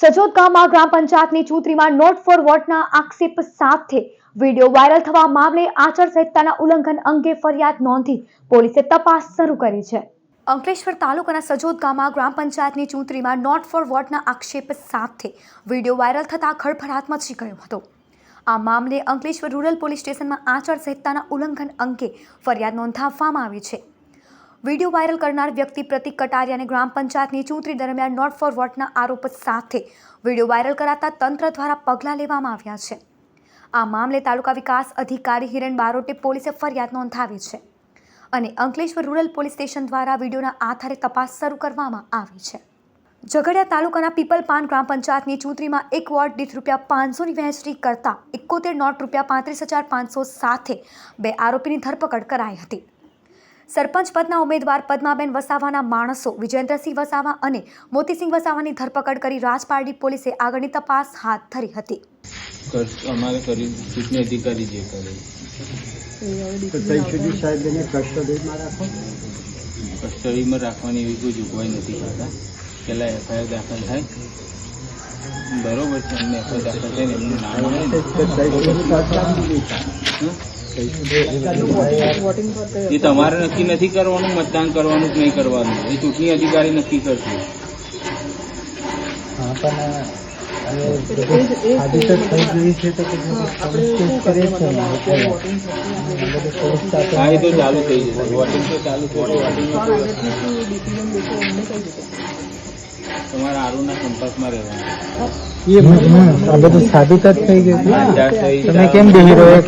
સજોદ ગ્રામ પંચાયતની ચૂંટણીમાં not four વોટના આક્ષેપ સાથે વીડિયો વાયરલ થવા મામલે આચારસંહિતાના ઉલ્લંઘન અંગે ફરિયાદ નોંધી પોલીસે તપાસ શરૂ કરી છે. અંકલેશ્વર તાલુકાના સજોદ ગામમાં ગ્રામ પંચાયતની ચૂંટણીમાં નોટ ફોર વોટના આક્ષેપ સાથે વીડિયો વાયરલ થતાં ખળભળાટ મચી ગયો હતો. આ મામલે અંકલેશ્વર રૂરલ પોલીસ સ્ટેશનમાં આચારસંહિતાના ઉલ્લંઘન અંગે ફરિયાદ નોંધાવવામાં આવી છે. વીડિયો વાયરલ કરનાર વ્યક્તિ પ્રતિક કટારિયાને ગ્રામ પંચાયતની ચૂંટણી દરમિયાન નોટ ફોર વોટના આરોપ સાથે વીડિયો વાયરલ કરાતા તંત્ર દ્વારા પગલાં લેવામાં આવ્યા છે. આ મામલે તાલુકા વિકાસ અધિકારી હિરેન બારોટે પોલીસે ફરિયાદ નોંધાવી છે અને અંકલેશ્વર રૂરલ પોલીસ સ્ટેશન દ્વારા વિડીયોના આધારે તપાસ શરૂ કરવામાં આવી છે. ઝઘડિયા તાલુકાના પીપલપાન ગ્રામ પંચાયતની ચૂંટણીમાં એક વોર્ડ દીઠ રૂપિયા પાંચસોની વહેંચણી કરતા એકોતેર નોટ રૂપિયા પાંત્રીસ હજાર પાંચસો સાથે બે આરોપીની ધરપકડ કરાઈ હતી. સરપંચ પદના ઉમેદવાર પદ્માબેન વસાવાના માણસો વિજેન્દ્રસિંહ વસાવા અને મોતીસિંહ વસાવાની ધરપકડ કરી રાજપારડી પોલીસે આગળની તપાસ હાથ ધરી હતી અમારે કરી ચૂંટણી અધિકારી જે કરે તો ત્યાં સુધી સાહેબ એને કસ્ટડીમાં રાખો કસ્ટડીમાં રાખવાની એવી કોઈ જોગવાઈ નથી કરતા પહેલાં એફઆઈઆર દાખલ થાય બરોબર છે એમને દાખલ થાય ને એમનું નામ આવે ને તો ત્યાં સુધી તાત્કાલિક નહીં થાય. હં? ત્યાં સુધી તાત્કાલિક એ તમારે નક્કી નથી કરવાનું મતદાન કરવાનું કે નહીં કરવાનું? એ ચૂંટણી અધિકારી નક્કી કરશે. હા પણ હવે આજે તો થઈ ગઈ છે તો પછી પોલીસ કેસ કરે છે ને? એટલે બધું પોલીસ સાથે હા એ તો ચાલુ થઈ જશે. વોટિંગ તો ચાલુ થઈ તમારે આરુના સંપર્કમાં રહેવાનું. આ બધું સાબિત જ થઈ ગયું આચારસંહિતા- તમે કેમ બેહી રહ્યો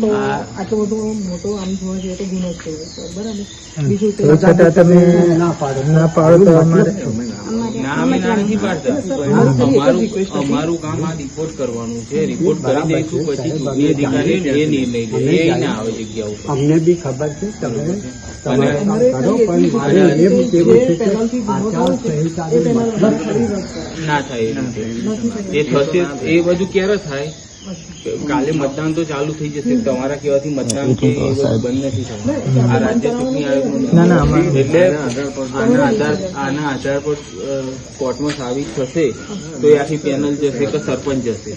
એટલા આટલો બધો મોટો આમ જોવા જઈએ તો ગુનો જ કહેવાય. બરાબર? બીજું છતાં તમે ના પાડો. ના પાડો તો અમારે ના અમે ના નથી પાડતા. અમારું અમારું કામ આ રિપોર્ટ કરવાનું છે. રિપોર્ટ કરી દઈશું પછી ચૂંટણી અધિકારી એ નિર્ણય લે. એ ના આવે જગ્યા ઉપર અમને બી ખબર છે તમે ના થાય. એ એ થશે એ બધું ક્યારે થાય? કાલે મતદાન તો ચાલુ થઈ જશે. તમારા કહેવાથી મતદાન છે એ બંધ નથી થવાનું. આ રાજ્ય ચૂંટણી આયોગનું એટલે આના આધાર આના આધાર પર કોર્ટમાં સાબિત થશે તો એ આખી પેનલ જશે કે સરપંચ જશે.